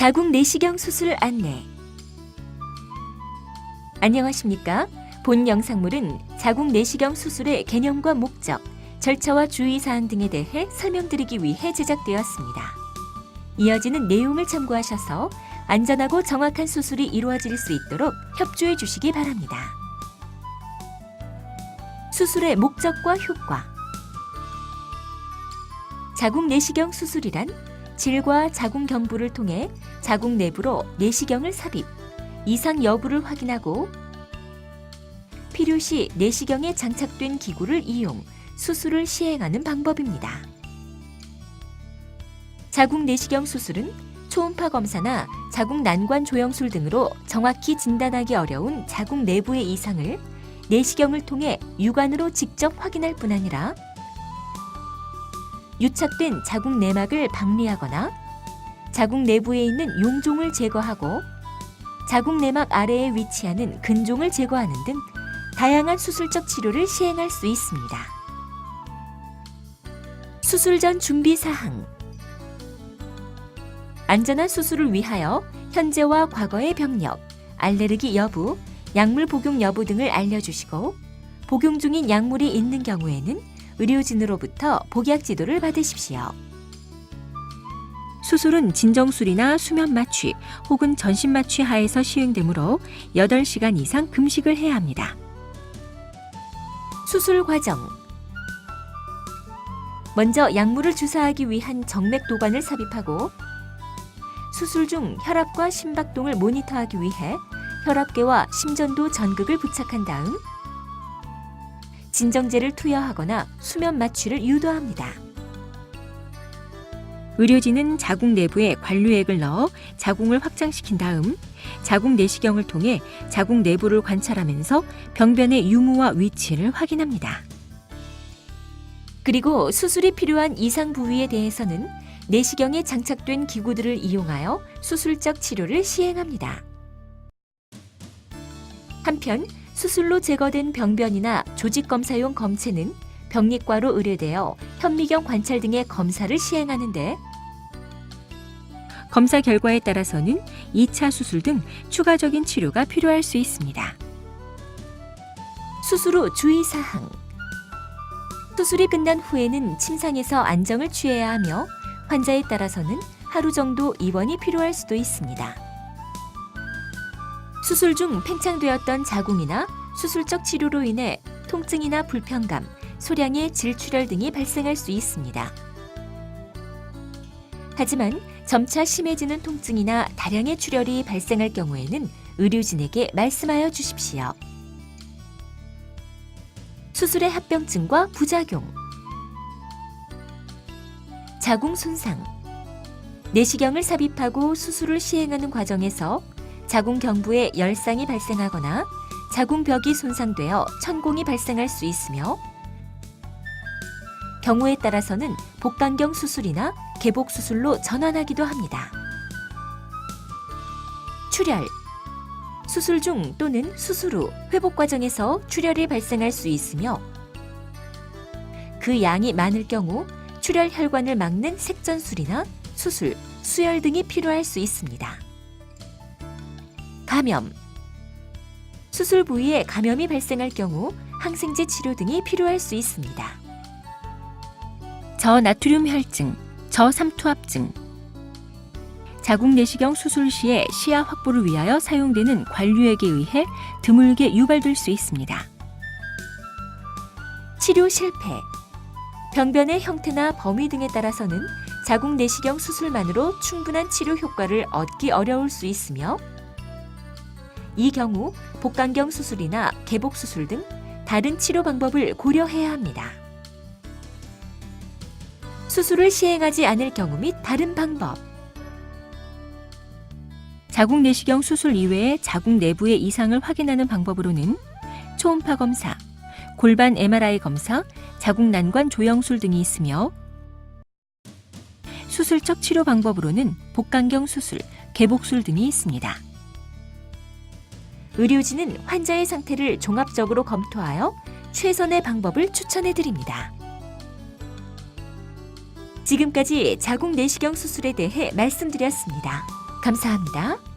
자궁 내시경 수술 안내. 안녕하십니까? 본 영상물은 자궁 내시경 수술의 개념과 목적, 절차와 주의사항 등에 대해 설명드리기 위해 제작되었습니다. 이어지는 내용을 참고하셔서 안전하고 정확한 수술이 이루어질 수 있도록 협조해 주시기 바랍니다. 수술의 목적과 효과 자궁 내시경 수술이란 질과 자궁 경부를 통해 자궁 내부로 내시경을 삽입, 이상 여부를 확인하고 필요시 내시경에 장착된 기구를 이용 수술을 시행하는 방법입니다. 자궁 내시경 수술은 초음파 검사나 자궁 난관 조영술 등으로 정확히 진단하기 어려운 자궁 내부의 이상을 내시경을 통해 육안으로 직접 확인할 뿐 아니라 유착된 자궁 내막을 박리하거나 자궁 내부에 있는 용종을 제거하고 자궁 내막 아래에 위치하는 근종을 제거하는 등 다양한 수술적 치료를 시행할 수 있습니다. 수술 전 준비 사항 안전한 수술을 위하여 현재와 과거의 병력, 알레르기 여부, 약물 복용 여부 등을 알려주시고 복용 중인 약물이 있는 경우에는 의료진으로부터 복약 지도를 받으십시오. 수술은 진정술이나 수면 마취 혹은 전신 마취 하에서 시행되므로 8시간 이상 금식을 해야 합니다. 수술 과정 먼저 약물을 주사하기 위한 정맥 도관을 삽입하고 수술 중 혈압과 심박동을 모니터하기 위해 혈압계와 심전도 전극을 부착한 다음 진정제를 투여하거나 수면 마취를 유도합니다. 의료진은 자궁 내부에 관류액을 넣어 자궁을 확장시킨 다음 자궁 내시경을 통해 자궁 내부를 관찰하면서 병변의 유무와 위치를 확인합니다. 그리고 수술이 필요한 이상 부위에 대해서는 내시경에 장착된 기구들을 이용하여 수술적 치료를 시행합니다. 한편 수술로 제거된 병변이나 조직 검사용 검체는 병리과로 의뢰되어 현미경 관찰 등의 검사를 시행하는데 검사 결과에 따라서는 2차 수술 등 추가적인 치료가 필요할 수 있습니다. 수술 후 주의 사항 수술이 끝난 후에는 침상에서 안정을 취해야 하며 환자에 따라서는 하루 정도 입원이 필요할 수도 있습니다. 수술 중 팽창되었던 자궁이나 수술적 치료로 인해 통증이나 불편감, 소량의 질출혈 등이 발생할 수 있습니다. 하지만 점차 심해지는 통증이나 다량의 출혈이 발생할 경우에는 의료진에게 말씀하여 주십시오. 수술의 합병증과 부작용 자궁 손상 내시경을 삽입하고 수술을 시행하는 과정에서 자궁 경부에 열상이 발생하거나 자궁벽이 손상되어 천공이 발생할 수 있으며 경우에 따라서는 복강경 수술이나 개복 수술로 전환하기도 합니다. 출혈 수술 중 또는 수술 후 회복 과정에서 출혈이 발생할 수 있으며 그 양이 많을 경우 출혈 혈관을 막는 색전술이나 수술, 수혈 등이 필요할 수 있습니다. 감염 수술 부위에 감염이 발생할 경우 항생제 치료 등이 필요할 수 있습니다. 저나트륨 혈증, 저삼투압증 자궁 내시경 수술 시에 시야 확보를 위하여 사용되는 관류액에 의해 드물게 유발될 수 있습니다. 치료 실패 병변의 형태나 범위 등에 따라서는 자궁 내시경 수술만으로 충분한 치료 효과를 얻기 어려울 수 있으며 이 경우 복강경 수술이나 개복 수술 등 다른 치료 방법을 고려해야 합니다. 수술을 시행하지 않을 경우 및 다른 방법 자궁 내시경 수술 이외에 자궁 내부의 이상을 확인하는 방법으로는 초음파 검사, 골반 MRI 검사, 자궁 난관 조영술 등이 있으며 수술적 치료 방법으로는 복강경 수술, 개복술 등이 있습니다. 의료진은 환자의 상태를 종합적으로 검토하여 최선의 방법을 추천해 드립니다. 지금까지 자궁 내시경 수술에 대해 말씀드렸습니다. 감사합니다.